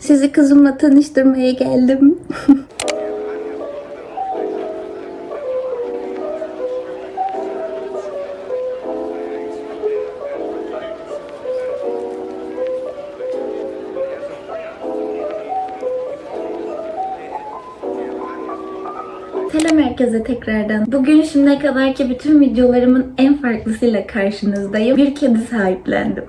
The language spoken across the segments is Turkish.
Sizi kızımla tanıştırmaya geldim. Selam herkese tekrardan. Bugün şimdiye kadarki bütün videolarımın en farklısıyla karşınızdayım. Bir kedi sahiplendim.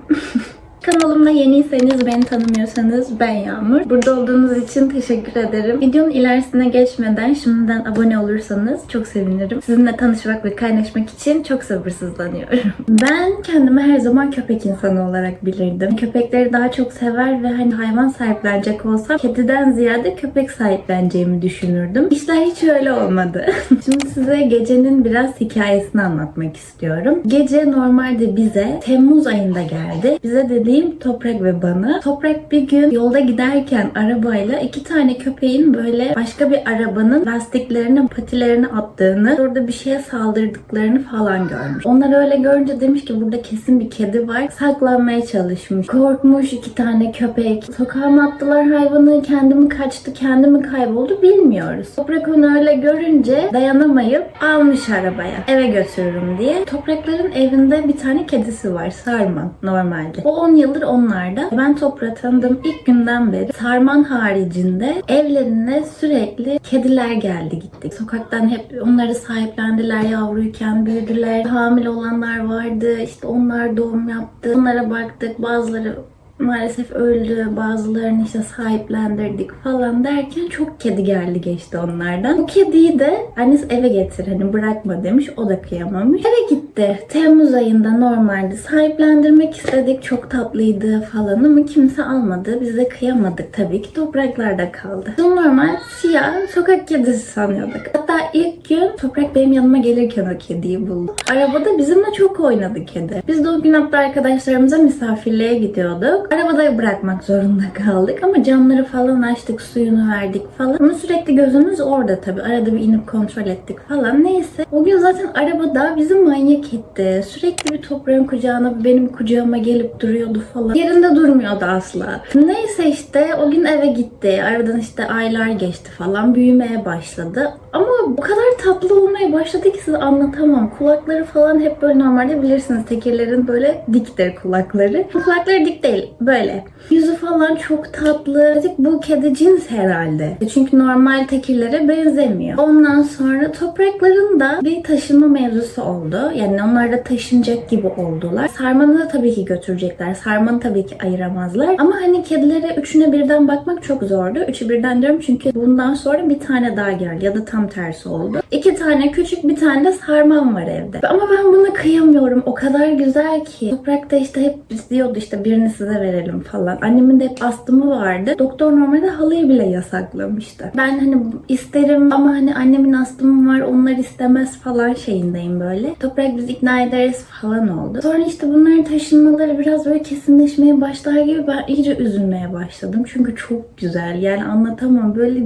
Kanalımda yeniyseniz, beni tanımıyorsanız ben Yağmur. Burada olduğunuz için teşekkür ederim. Videonun ilerisine geçmeden şimdiden abone olursanız çok sevinirim. Sizinle tanışmak ve kaynaşmak için çok sabırsızlanıyorum. Ben kendimi her zaman köpek insanı olarak bilirdim. Köpekleri daha çok sever ve hani hayvan sahiplenecek olsam kediden ziyade köpek sahipleneceğimi düşünürdüm. İşler hiç öyle olmadı. Şimdi size gecenin biraz hikayesini anlatmak istiyorum. Gece normalde bize Temmuz ayında geldi. Bize dediğim Toprak ve bana. Toprak bir gün yolda giderken arabayla iki tane köpeğin böyle başka bir arabanın lastiklerini patilerini attığını, orada bir şeye saldırdıklarını falan görmüş. Onlar öyle görünce demiş ki burada kesin bir kedi var. Saklanmaya çalışmış. Korkmuş iki tane köpek. Sokağa mı attılar hayvanı? Kendi mi kaçtı? Kendi mi kayboldu? Bilmiyoruz. Toprak onu öyle görünce dayanamayıp almış arabaya. Eve götürürüm diye. Toprakların evinde bir tane kedisi var. Sarman normalde. O 10 yıldır onlarda. Ben Toprağı tanıdığım ilk günden beri Sarman haricinde evlerine sürekli kediler geldi gitti. Sokaktan hep onları sahiplendiler yavruyken büyüdüler. Hamile olanlar vardı. İşte onlar doğum yaptı. Onlara baktık. Bazıları maalesef öldü. Bazılarını işte sahiplendirdik falan derken çok kedi geldi geçti onlardan. Bu kediyi de annesi eve getir hani bırakma demiş. O da kıyamamış. Eve gitti. Temmuz ayında normalde sahiplendirmek istedik. Çok tatlıydı falan ama kimse almadı. Biz de kıyamadık tabii ki. Topraklarda kaldı. Onu normal siyah sokak kedisi sanıyorduk. Hatta ilk gün Toprak benim yanıma gelirken o kediyi buldu. Arabada bizimle çok oynadı kedi. Biz de o gün hatta arkadaşlarımıza misafirliğe gidiyorduk. Arabada bırakmak zorunda kaldık ama camları falan açtık, suyunu verdik falan. Ama sürekli gözümüz orada tabii. Arada bir inip kontrol ettik falan. Neyse. O gün zaten arabada bizi manyak etti. Sürekli bir toprağın kucağına, benim kucağıma gelip duruyordu falan. Yerinde durmuyordu asla. Neyse işte o gün eve gitti. Aradan işte aylar geçti falan. Büyümeye başladı. Ama bu kadar tatlı olmaya başladı ki size anlatamam. Kulakları falan hep böyle normalde bilirsiniz tekirlerin böyle diktir kulakları. Kulakları dik değil böyle. Yüzü falan çok tatlı. Dedik bu kedi cins herhalde. Çünkü normal tekirlere benzemiyor. Ondan sonra toprakların da bir taşınma mevzusu oldu. Yani onlar da taşınacak gibi oldular. Sarmanı da tabii ki götürecekler. Sarmanı tabii ki ayıramazlar. Ama hani kedilere üçüne birden bakmak çok zordu. Üçü birden diyorum çünkü bundan sonra bir tane daha geldi. Ya da tam tersi oldu. İki tane küçük bir tane de sarman var evde. Ama ben buna kıyamıyorum. O kadar güzel ki. Toprakta işte hep diyordu işte birini size verelim falan. Annemin de hep astımı vardı. Doktor normalde halıyı bile yasaklamıştı. Ben hani isterim ama hani annemin astımı var onlar istemez falan şeyindeyim böyle. Toprak biz ikna ederiz falan oldu. Sonra işte bunların taşınmaları biraz böyle kesinleşmeye başlar gibi ben iyice üzülmeye başladım. Çünkü çok güzel yani anlatamam böyle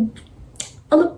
alıp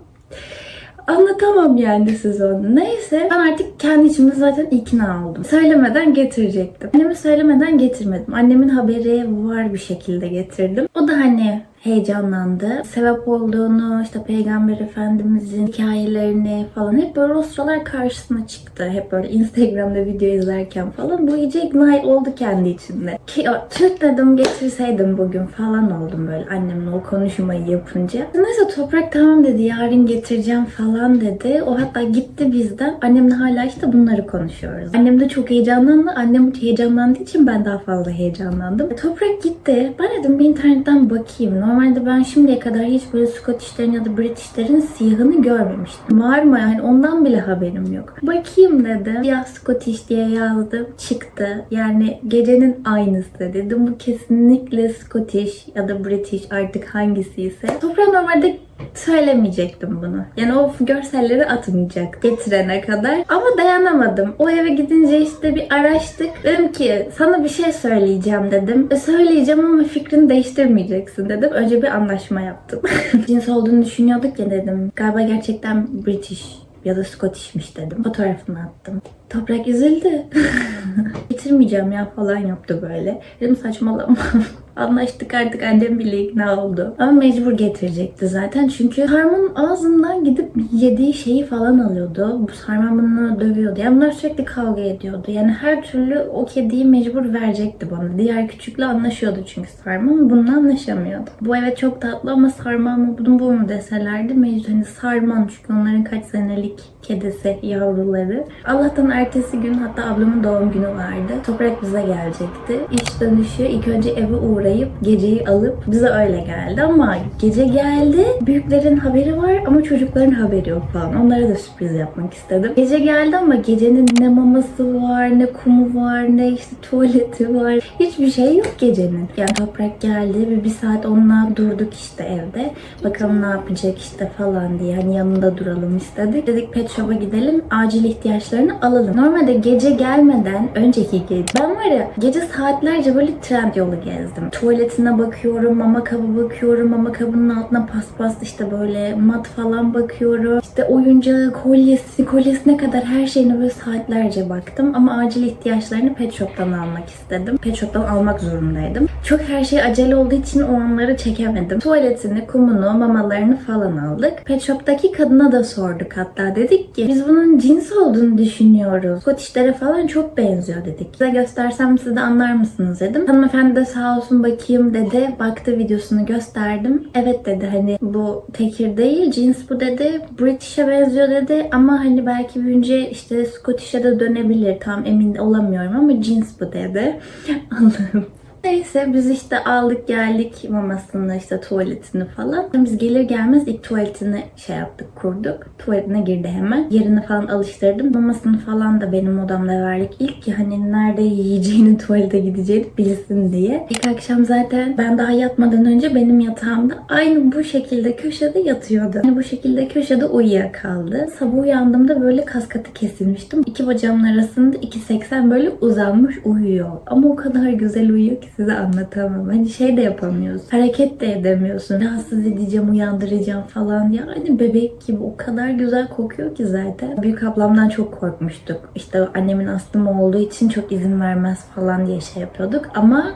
Anlatamam yani size onu. Neyse ben artık kendi içimde zaten ikna oldum. Söylemeden getirecektim. Anneme söylemeden getirmedim. Annemin haberi var bir şekilde getirdim. O da hani heyecanlandı. Sebep olduğunu, işte Peygamber Efendimizin hikayelerini falan hep böyle o sıralar karşısına çıktı. Hep böyle Instagram'da video izlerken falan. Bu iyice ikna oldu kendi içinde. Ki Türk dedim getirseydim bugün falan oldum böyle annemle o konuşmayı yapınca. Neyse Toprak tamam dedi yarın getireceğim falan dedi. O hatta gitti bizden. Annemle hala işte bunları konuşuyoruz. Annem de çok heyecanlandı. Annem heyecanlandığı için ben daha fazla heyecanlandım. Toprak gitti. Ben dedim bir internetten bakayım. Normalde ben şimdiye kadar hiç böyle Scottish'lerin ya da British'lerin siyahını görmemiştim. Var mı yani ondan bile haberim yok. Bakayım dedim. Siyah Scottish diye yazdım. Çıktı. Yani gecenin aynısı dedim. Bu kesinlikle Scottish ya da British artık hangisiyse. Toprağa normalde söylemeyecektim bunu. Yani o görselleri atmayacak getirene kadar. Ama dayanamadım. O eve gidince işte bir araştık. Dedim ki sana bir şey söyleyeceğim dedim. E, söyleyeceğim ama fikrini değiştirmeyeceksin dedim. Önce bir anlaşma yaptım. Cins olduğunu düşünüyorduk ya dedim. Galiba gerçekten British ya da Scottish'miş dedim. Fotoğrafını attım. Toprak üzüldü. Getirmeyeceğim ya falan yaptı böyle. Dedim saçmalama. Anlaştık artık annem bile ikna oldu. Ama mecbur getirecekti zaten. Çünkü Harman ağzından gidip yediği şeyi falan alıyordu. Bu Sarman bunu dövüyordu. Yani bunlar sürekli kavga ediyordu. Yani her türlü o kediyi mecbur verecekti bana. Diğer küçükle anlaşıyordu çünkü Sarman. Bununla anlaşamıyordu. Bu evet çok tatlı ama Sarman mı bunu bu mu deselerdi mecbur. Hani Sarman çünkü onların kaç senelik kedisi yavruları. Allah'tan ertesi gün hatta ablamın doğum günü vardı. Toprak bize gelecekti. İş dönüşü ilk önce eve uğrayıp geceyi alıp bize öyle geldi ama gece geldi. Büyüklerin haberi var ama çocukların haberi yok falan. Onlara da sürpriz yapmak istedim. Gece geldi ama gecenin ne maması var, ne kumu var, ne işte tuvaleti var. Hiçbir şey yok gecenin. Yani toprak geldi ve bir saat onunla durduk işte evde. Bakalım ne yapacak işte falan diye. Hani yanında duralım istedik. Dedik pet shop'a gidelim. Acil ihtiyaçlarını alalım. Normalde gece gelmeden önceki gece ben var ya gece saatlerce böyle trend yolu gezdim. Tuvaletine bakıyorum, mama kabı bakıyorum, mama kabının altına paspas işte böyle mat falan bakıyorum. İşte oyuncağı, kolyesi, kolyesine kadar her şeyine böyle saatlerce baktım. Ama acil ihtiyaçlarını pet shop'tan almak istedim. Pet shop'tan almak zorundaydım. Çok her şey acele olduğu için o anları çekemedim. Tuvaletini, kumunu, mamalarını falan aldık. Pet shop'taki kadına da sorduk hatta. Dedik ki biz bunun cins olduğunu düşünüyoruz. Scottish'lere falan çok benziyor dedik. Size göstersem siz de anlar mısınız dedim. Hanımefendi de sağ olsun bakayım dedi. Baktı videosunu gösterdim. Evet dedi hani bu tekir değil cins bu dedi. British'e benziyor dedi ama hani belki büyünce işte Scottish'e de dönebilir. Tam emin olamıyorum ama cins bu dedi. Allah'ım. Neyse biz işte aldık geldik mamasını işte tuvaletini falan. Biz gelir gelmez ilk tuvaletini şey yaptık kurduk. Tuvaletine girdi hemen. Yerini falan alıştırdım. Mamasını falan da benim odamda verdik. İlk ki hani nerede yiyeceğini tuvalete gideceğini bilsin diye. İlk akşam zaten ben daha yatmadan önce benim yatağımda aynı bu şekilde köşede yatıyordu. Yani bu şekilde köşede uyuyakaldı. Sabah uyandığımda böyle kaskatı kesilmiştim. İki bacağımın arasında 2.80 böyle uzanmış uyuyor. Ama o kadar güzel uyuyor ki size anlatamam. Hani şey de yapamıyorsun. Hareket de edemiyorsun. Rahatsız edeceğim, uyandıracağım falan. Yani bebek gibi o kadar güzel kokuyor ki zaten. Büyük ablamdan çok korkmuştuk. İşte annemin astımı olduğu için çok izin vermez falan diye şey yapıyorduk. Ama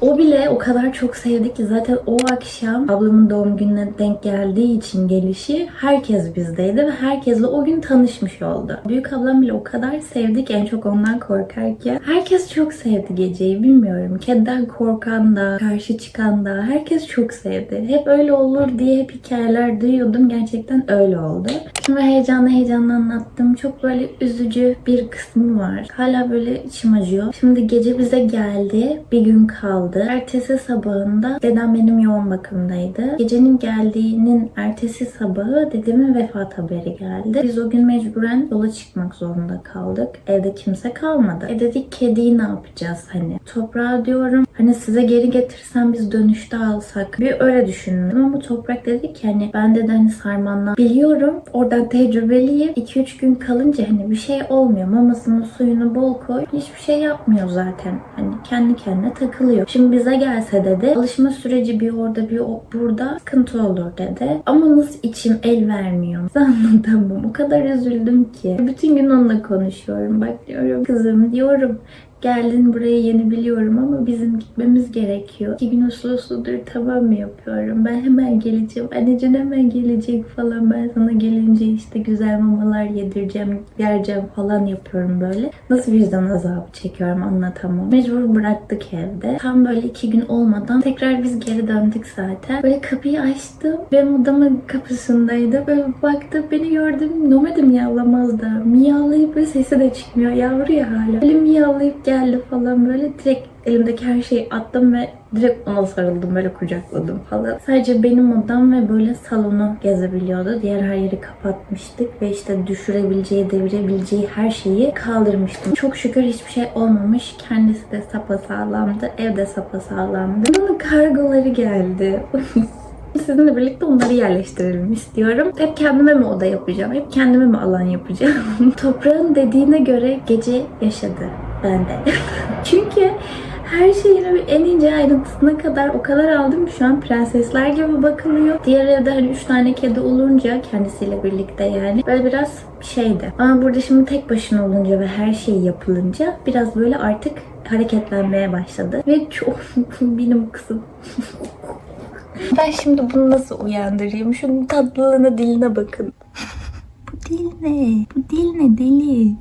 o bile o kadar çok sevdi ki zaten o akşam ablamın doğum gününe denk geldiği için gelişi herkes bizdeydi ve herkesle o gün tanışmış oldu. Büyük ablam bile o kadar sevdi ki en çok ondan korkarken. Herkes çok sevdi geceyi bilmiyorum. Kediden korkan da, karşı çıkan da herkes çok sevdi. Hep öyle olur diye hep hikayeler duyuyordum. Gerçekten öyle oldu. Şimdi heyecanla heyecanla anlattım. Çok böyle üzücü bir kısmı var. Hala böyle içim acıyor. Şimdi gece bize geldi. Bir gün kaldı. Ertesi sabahında dedem benim yoğun bakımdaydı. Gecenin geldiğinin ertesi sabahı dedemin vefat haberi geldi. Biz o gün mecburen yola çıkmak zorunda kaldık. Evde kimse kalmadı. E dedik kediyi ne yapacağız hani. Toprağa diyorum hani size geri getirsem biz dönüşte alsak. Bir öyle düşündüm ama toprak dedi ki hani ben de hani sarmanla biliyorum. Oradan tecrübeliyim. 2-3 gün kalınca hani bir şey olmuyor. Mamasını suyunu bol koy. Hiçbir şey yapmıyor zaten. Hani kendi kendine takılıyor. Şimdi bize gelse dedi. Alışma süreci bir orada bir burada sıkıntı olur dedi. Ama nasıl içim el vermiyor. Size anlatamam. O kadar üzüldüm ki. Bütün gün onunla konuşuyorum. Bak diyorum kızım diyorum. Geldin buraya yeni biliyorum ama bizim gitmemiz gerekiyor. İki gün uslu usludur tamam mı yapıyorum. Ben hemen geleceğim. Anneciğim hemen gelecek falan. Ben sana gelince işte güzel mamalar yedireceğim, vereceğim falan yapıyorum böyle. Nasıl vicdan azabı çekiyorum anlatamam. Mecbur bıraktık evde. Tam böyle iki gün olmadan tekrar biz geri döndük zaten. Böyle kapıyı açtım. Benim odamın kapısındaydı. Böyle baktı beni gördüm. Nomadi miyavlamaz da. Miyavlayıp böyle sesi de çıkmıyor. Yavru ya hala. Böyle miyavlayıp geldi falan böyle direkt elimdeki her şeyi attım ve direkt ona sarıldım böyle kucakladım falan. Sadece benim odam ve böyle salonu gezebiliyordu. Diğer her yeri kapatmıştık ve işte düşürebileceği, devirebileceği her şeyi kaldırmıştım. Çok şükür hiçbir şey olmamış. Kendisi de sapasağlamdı. Ev de sapasağlamdı. Bunun kargoları geldi. Sizinle birlikte onları yerleştirelim istiyorum. Hep kendime mi oda yapacağım? Hep kendime mi alan yapacağım? Toprağın dediğine göre gece yaşadı bende. Çünkü Her şeyini en ince ayrıntısına kadar o kadar aldım ki şu an prensesler gibi bakılıyor. Diğer evde hani 3 tane kedi olunca kendisiyle birlikte yani böyle biraz şeydi. Ama burada şimdi tek başına olunca ve her şey yapılınca biraz böyle artık hareketlenmeye başladı. Ve çok benim kızım. ben şimdi bunu nasıl uyandırayım? Şunun tatlılığına diline bakın. Bu dil ne? Bu dil ne deli?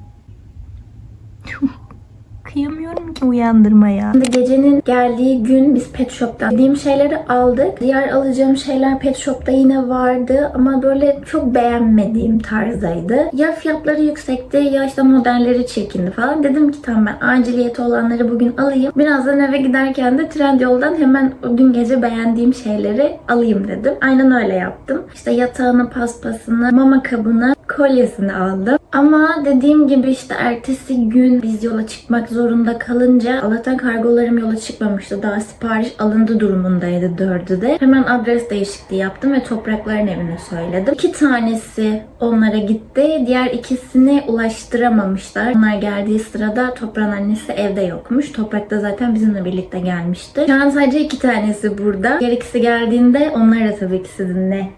Kıyamıyorum ki uyandırmaya. Gecenin geldiği gün biz pet shop'tan dediğim şeyleri aldık. Diğer alacağım şeyler pet shop'ta yine vardı ama böyle çok beğenmediğim tarzdaydı. Ya fiyatları yüksekti ya işte modelleri çirkindi falan. Dedim ki tamam ben aciliyeti olanları bugün alayım. Birazdan eve giderken de Trendyol'dan hemen dün gece beğendiğim şeyleri alayım dedim. Aynen öyle yaptım. İşte yatağını, paspasını, mama kabını, kolyesini aldım. Ama dediğim gibi işte ertesi gün biz yola çıkmak zorunda kalınca Allah'tan kargolarım yola çıkmamıştı. Daha sipariş alındı durumundaydı dördü de. Hemen adres değişikliği yaptım ve toprakların evine söyledim. İki tanesi onlara gitti. Diğer ikisini ulaştıramamışlar. Onlar geldiği sırada toprağın annesi evde yokmuş. Toprak da zaten bizimle birlikte gelmişti. Şu an sadece iki tanesi burada. Diğer ikisi geldiğinde onlara tabii ki sizinle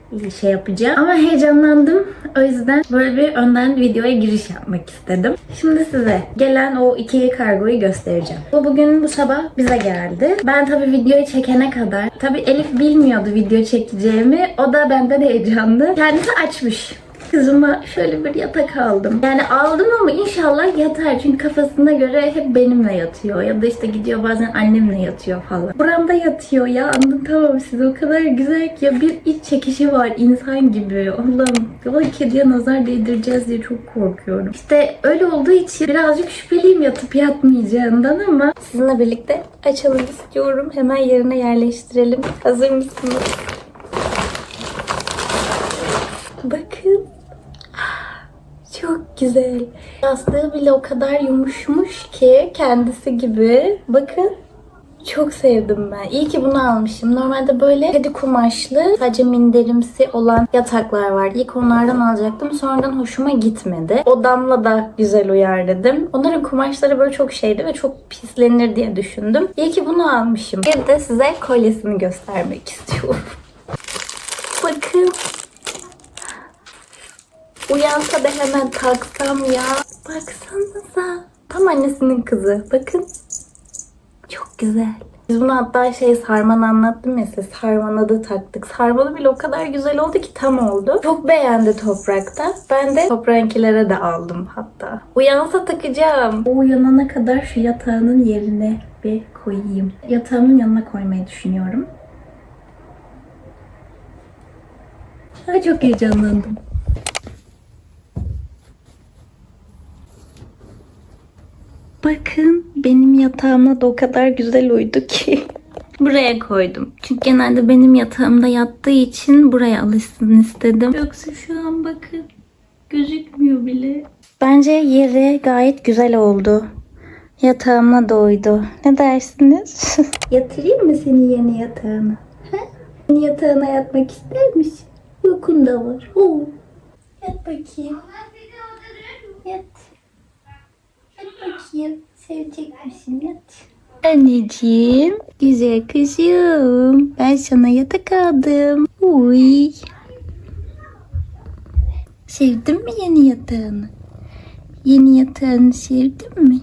şey yapacağım. Ama heyecanlandım. O yüzden böyle bir önden videoya giriş yapmak istedim. Şimdi size gelen o iki kargoyu göstereceğim. Bu bugün bu sabah bize geldi. Ben tabii videoyu çekene kadar tabii Elif bilmiyordu video çekeceğimi. O da benden heyecanlı. Kendisi açmış. Kızıma şöyle bir yatak aldım. Yani aldım ama inşallah yatar. Çünkü kafasına göre hep benimle yatıyor. Ya da işte gidiyor bazen annemle yatıyor falan. Buramda yatıyor ya anlatamam size. O kadar güzel ki ya bir iç çekişi var insan gibi. Allah'ım. Valla kediye nazar değdireceğiz diye çok korkuyorum. İşte öyle olduğu için birazcık şüpheliyim yatıp yatmayacağından ama sizinle birlikte açalım istiyorum. Hemen yerine yerleştirelim. Hazır mısınız? Bakın. Çok güzel. Yastığı bile o kadar yumuşmuş ki kendisi gibi. Bakın. Çok sevdim ben. İyi ki bunu almışım. Normalde böyle kedi kumaşlı, sadece minderimsi olan yataklar var. İlk onlardan alacaktım. Sonradan hoşuma gitmedi. Odamla da güzel uyar dedim. Onların kumaşları böyle çok şeydi ve çok pislenir diye düşündüm. İyi ki bunu almışım. Bir de size kolyesini göstermek istiyorum. Bakın. Uyansa da hemen taksam ya. Baksanıza. Tam annesinin kızı. Bakın. Çok güzel. Biz bunu hatta şey Sarman anlattım ya size. Sarman'a da taktık. Sarman'ı bile o kadar güzel oldu ki tam oldu. Çok beğendi toprakta. Ben de toprağınkilere de aldım hatta. Uyansa takacağım. O uyanana kadar şu yatağının yerine bir koyayım. Yatağımın yanına koymayı düşünüyorum. Ay çok heyecanlandım. Bakın benim yatağıma da o kadar güzel uydu ki. Buraya koydum. Çünkü genelde benim yatağımda yattığı için buraya alışsın istedim. Yoksa şu an bakın gözükmüyor bile. Bence yeri gayet güzel oldu. Yatağıma da uydu. Ne dersiniz? Yatırayım mı seni yeni yatağına? He? Yeni yatağına yatmak ister misin? Uykum da var. Oo. Yat bakayım. Bakayım. Sevecek misin? Anneciğim, güzel kızım. Ben sana yatak aldım. Uy. Sevdin mi yeni yatağını? Yeni yatağını sevdin mi?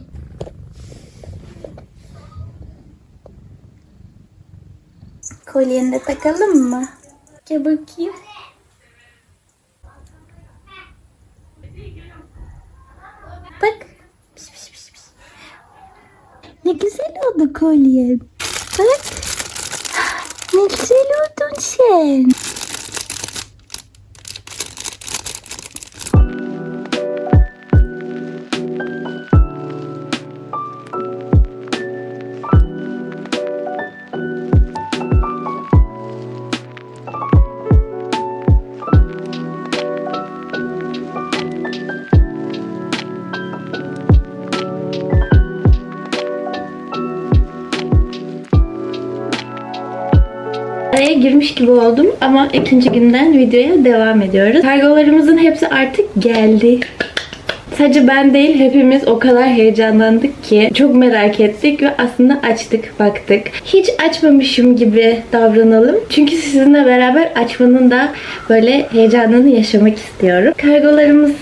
Kolyeni de takalım mı? Gel bakayım. Ne güzel oldu kolyen. Bak. Ne güzel oldun sen. Gibi oldum ama ikinci günden videoya devam ediyoruz. Kargolarımızın hepsi artık geldi. Sadece ben değil hepimiz o kadar heyecanlandık ki çok merak ettik ve aslında açtık baktık. Hiç açmamışım gibi davranalım. Çünkü sizinle beraber açmanın da böyle heyecanını yaşamak istiyorum. Kargolarımız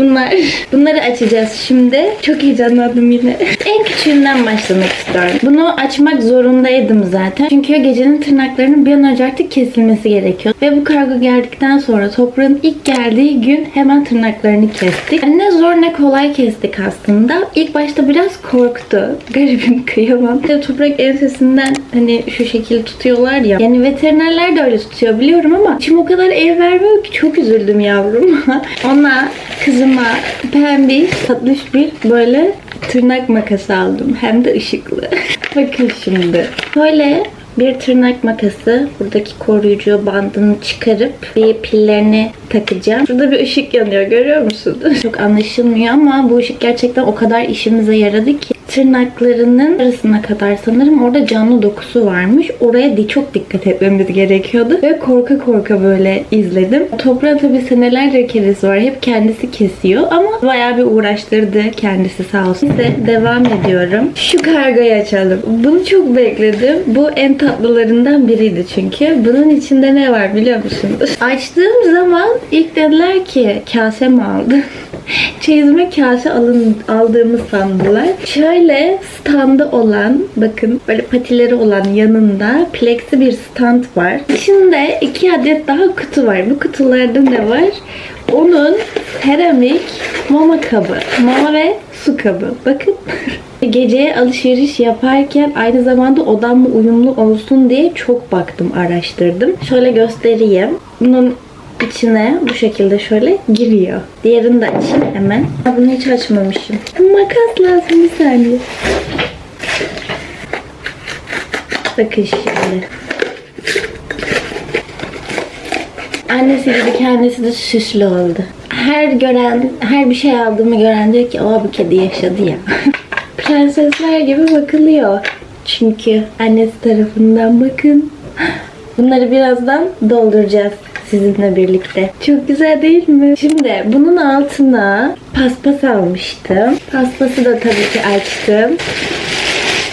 Bunlar. Bunları açacağız şimdi. Çok heyecanlandım yine. En küçüğünden başlamak istiyorum. Bunu açmak zorundaydım zaten. Çünkü gecenin tırnaklarının bir an önce artık kesilmesi gerekiyor. Ve bu kargo geldikten sonra toprağın ilk geldiği gün hemen tırnaklarını kestik. Yani ne zor ne kolay kestik aslında. İlk başta biraz korktu. Garibim kıyamam. İşte toprak ensesinden hani şu şekil tutuyorlar ya. Yani veterinerler de öyle tutuyor biliyorum ama içim o kadar el vermiyor ki çok üzüldüm yavrum. Ona kızıma pembiş tatlış bir böyle tırnak makası aldım. Hem de ışıklı. Bakın şimdi. Böyle bir tırnak makası. Buradaki koruyucu bandını çıkarıp bir pillerini takacağım. Şurada bir ışık yanıyor görüyor musunuz? Çok anlaşılmıyor ama bu ışık gerçekten o kadar işimize yaradı ki tırnaklarının arasına kadar sanırım orada canlı dokusu varmış. Oraya di çok dikkat etmemiz gerekiyordu. Ve korka korka böyle izledim. Toprağın tabii senelerce kedisi var. Hep kendisi kesiyor ama bayağı bir uğraştırdı kendisi sağ olsun. Neyse devam ediyorum. Şu kargoyu açalım. Bunu çok bekledim. Bu en tatlılarından biriydi çünkü. Bunun içinde ne var biliyor musunuz? Açtığım zaman ilk dediler ki kase mi aldın? Çeyizime kase alın, aldığımı sandılar. Şöyle standı olan, bakın böyle patileri olan yanında plexi bir stand var. İçinde iki adet daha kutu var. Bu kutularda ne var? Onun seramik mama kabı. Mama ve su kabı. Bakın. Geceye alışveriş yaparken aynı zamanda odamla uyumlu olsun diye çok baktım, araştırdım. Şöyle göstereyim. Bunun içine bu şekilde şöyle giriyor. Diğerini de açayım hemen. Bunu hiç açmamışım. Makas lazım bir saniye. Bakın şimdi. Annesi gibi kendisi de süslü oldu. Her gören, her bir şey aldığımı gören diyor ki o bu kedi yaşadı ya. Prensesler gibi bakılıyor. Çünkü annesi tarafından bakın. Bunları birazdan dolduracağız sizinle birlikte. Çok güzel değil mi? Şimdi bunun altına paspas almıştım. Paspası da tabii ki açtım.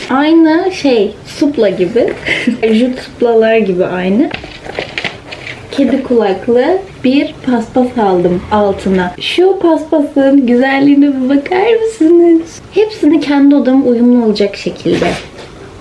Aynı şey supla gibi. Jut suplalar gibi aynı. Kedi kulaklı bir paspas aldım altına. Şu paspasın güzelliğine bir bakar mısınız? Hepsini kendi odama uyumlu olacak şekilde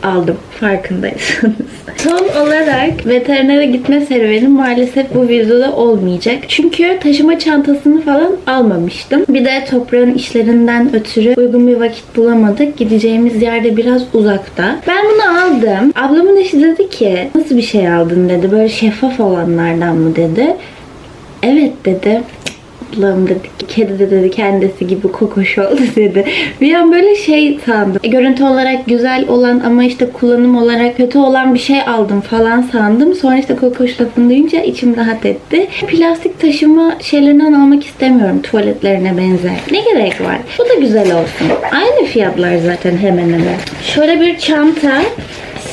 aldım farkındaysanız. Son olarak veterinere gitme serüvenim maalesef bu videoda olmayacak. Çünkü taşıma çantasını falan almamıştım. Bir de toprağın işlerinden ötürü uygun bir vakit bulamadık. Gideceğimiz yerde biraz uzakta. Ben bunu aldım. Ablamın eşi dedi ki nasıl bir şey aldın dedi. Böyle şeffaf olanlardan mı dedi. Evet dedi. Ablam dedi kedi de dedi kendisi gibi kokoş oldu dedi. Bir an böyle şey sandım. E, Görüntü olarak güzel olan ama işte kullanım olarak kötü olan bir şey aldım falan sandım. Sonra işte kokoş lafını duyunca içim rahat etti. Plastik taşıma şeylerinden almak istemiyorum tuvaletlerine benzer. Ne gerek var? Bu da güzel olsun. Aynı fiyatlar zaten hemen hemen. Şöyle bir çanta.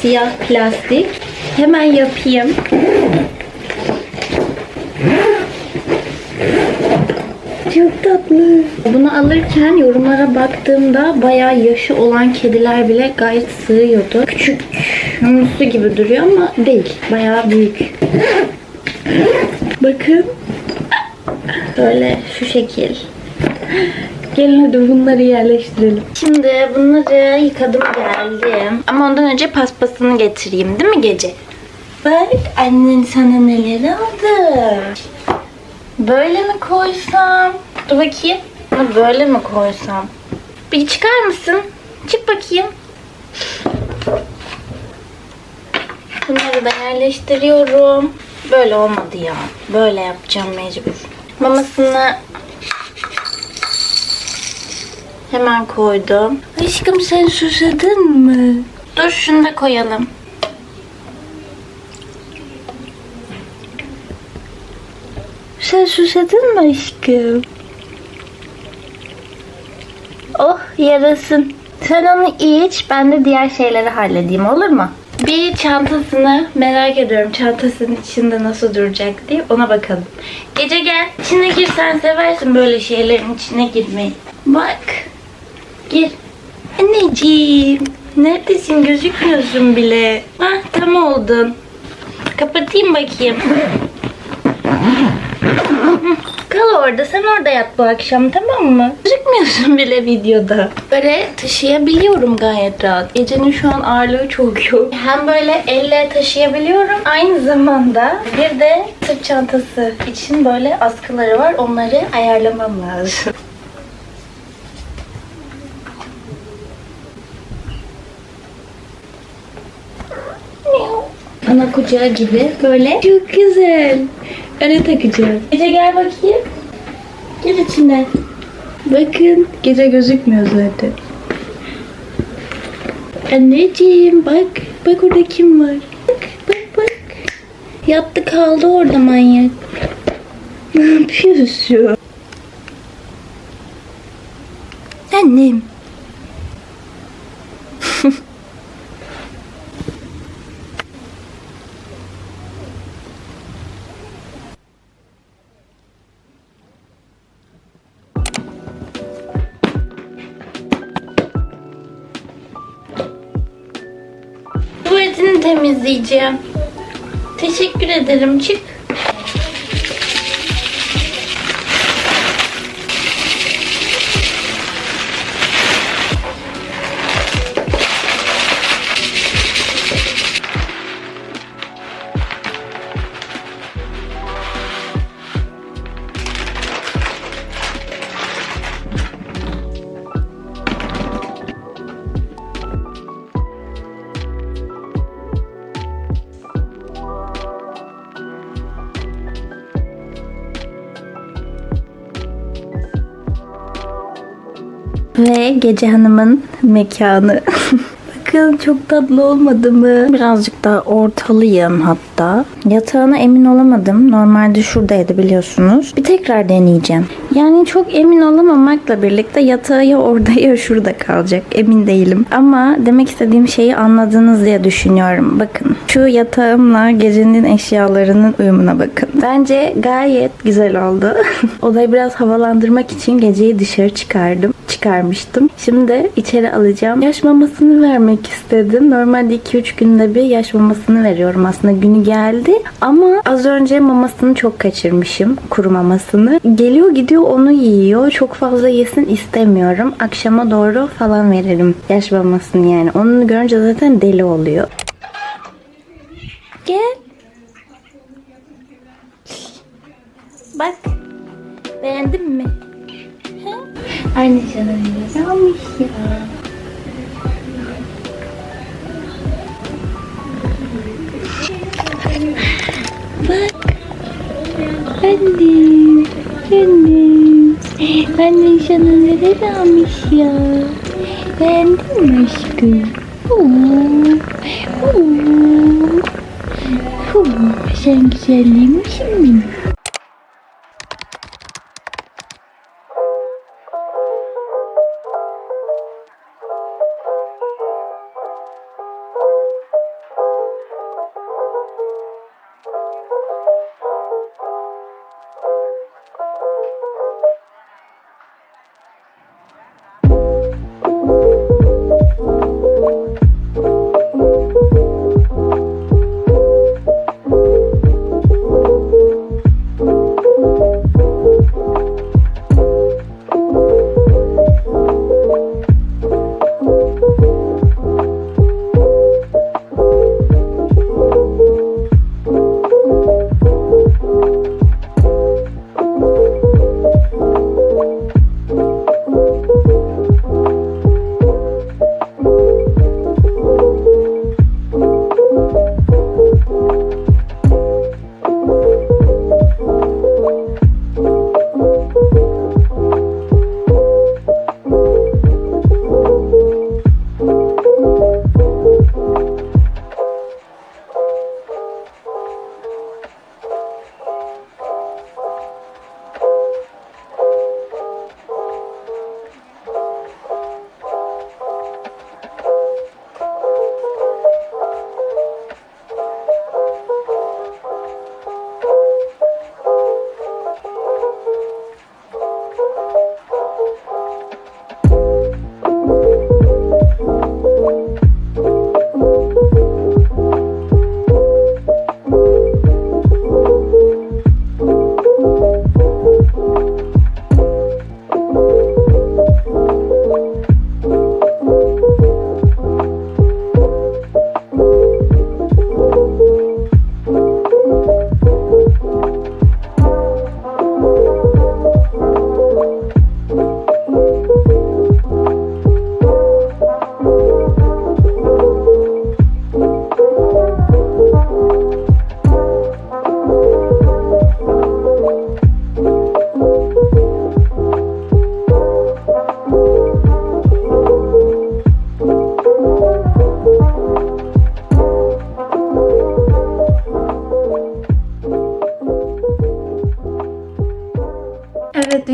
Siyah plastik. Hemen yapayım. Çok tatlı. Bunu alırken yorumlara baktığımda bayağı yaşı olan kediler bile gayet sığıyordu. Küçük musu gibi duruyor ama değil. Bayağı büyük. Bakın. Böyle şu şekil. Gelin hadi bunları yerleştirelim. Şimdi bunları yıkadım geldim. Ama ondan önce paspasını getireyim değil mi gece? Bak annen sana neler aldı. Böyle mi koysam? Dur bakayım. Bunu böyle mi koysam? Bir çıkar mısın? Çık bakayım. Bunları da yerleştiriyorum. Böyle olmadı ya. Böyle yapacağım mecbur. Mamasını hemen koydum. Aşkım sen susadın mı? Dur şunu da koyalım. Sen susadın mı aşkım? Oh yarasın. Sen onu iç, ben de diğer şeyleri halledeyim olur mu? Bir çantasını merak ediyorum. Çantasının içinde nasıl duracak diye ona bakalım. Gece gel. İçine gir sen seversin böyle şeylerin içine girmeyi. Bak. Gir. Anneciğim. Neredesin? Gözükmüyorsun bile. Hah tam oldun. Kapatayım bakayım. Kal orada. Sen orada yat bu akşam tamam mı? Gözükmüyorsun bile videoda. Böyle taşıyabiliyorum gayet rahat. Ece'nin şu an ağırlığı çok yok. Hem böyle elle taşıyabiliyorum. Aynı zamanda bir de sırt çantası için böyle askıları var. Onları ayarlamam lazım. Ana kucağı gibi böyle çok güzel. Öne takacağım. Gece gel bakayım. Gel içine. Bakın gece gözükmüyor zaten. Anneciğim bak. Bak orada kim var. Bak bak bak. Yattı kaldı orada manyak. Ne yapıyorsun? Annem. Temizleyeceğim. Teşekkür ederim. Çık. Gece Hanım'ın mekanı. Bakın çok tatlı olmadı mı? Birazcık daha ortalıyım hatta. Yatağına emin olamadım. Normalde şuradaydı biliyorsunuz. Bir tekrar deneyeceğim. Yani çok emin olamamakla birlikte yatağı ya orada ya şurada kalacak. Emin değilim. Ama demek istediğim şeyi anladınız diye düşünüyorum. Bakın şu yatağımla gecenin eşyalarının uyumuna bakın. Bence gayet güzel oldu. Odayı biraz havalandırmak için geceyi dışarı çıkardım. Çıkarmıştım. Şimdi içeri alacağım. Yaş mamasını vermek istedim. Normalde 2-3 günde bir yaş mamasını veriyorum. Aslında günü geldi. Ama az önce mamasını çok kaçırmışım. Kuru mamasını. Geliyor gidiyor onu yiyor. Çok fazla yesin istemiyorum. Akşama doğru falan veririm yaş mamasını yani. Onu görünce zaten deli oluyor. Gel. Bak. Beğendin mi? Anne canım güzelmiş ya. Bak. Annem. Annem. Annem sana neler almış ya. Beğendin mi aşkım? Oo. Oo. Oo. Sen güzelliğmişsin benim.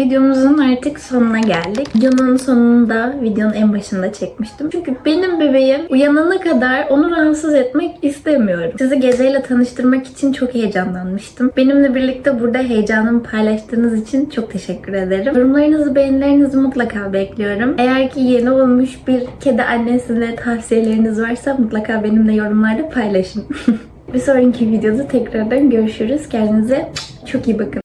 Videomuzun artık sonuna geldik. Videonun sonunda videonun en başında çekmiştim. Çünkü benim bebeğim uyanana kadar onu rahatsız etmek istemiyorum. Sizi geceyle tanıştırmak için çok heyecanlanmıştım. Benimle birlikte burada heyecanımı paylaştığınız için çok teşekkür ederim. Yorumlarınızı, beğenilerinizi mutlaka bekliyorum. Eğer ki yeni olmuş bir kedi annesine tavsiyeleriniz varsa mutlaka benimle yorumlarda paylaşın. bir sonraki videoda tekrardan görüşürüz. Kendinize çok iyi bakın.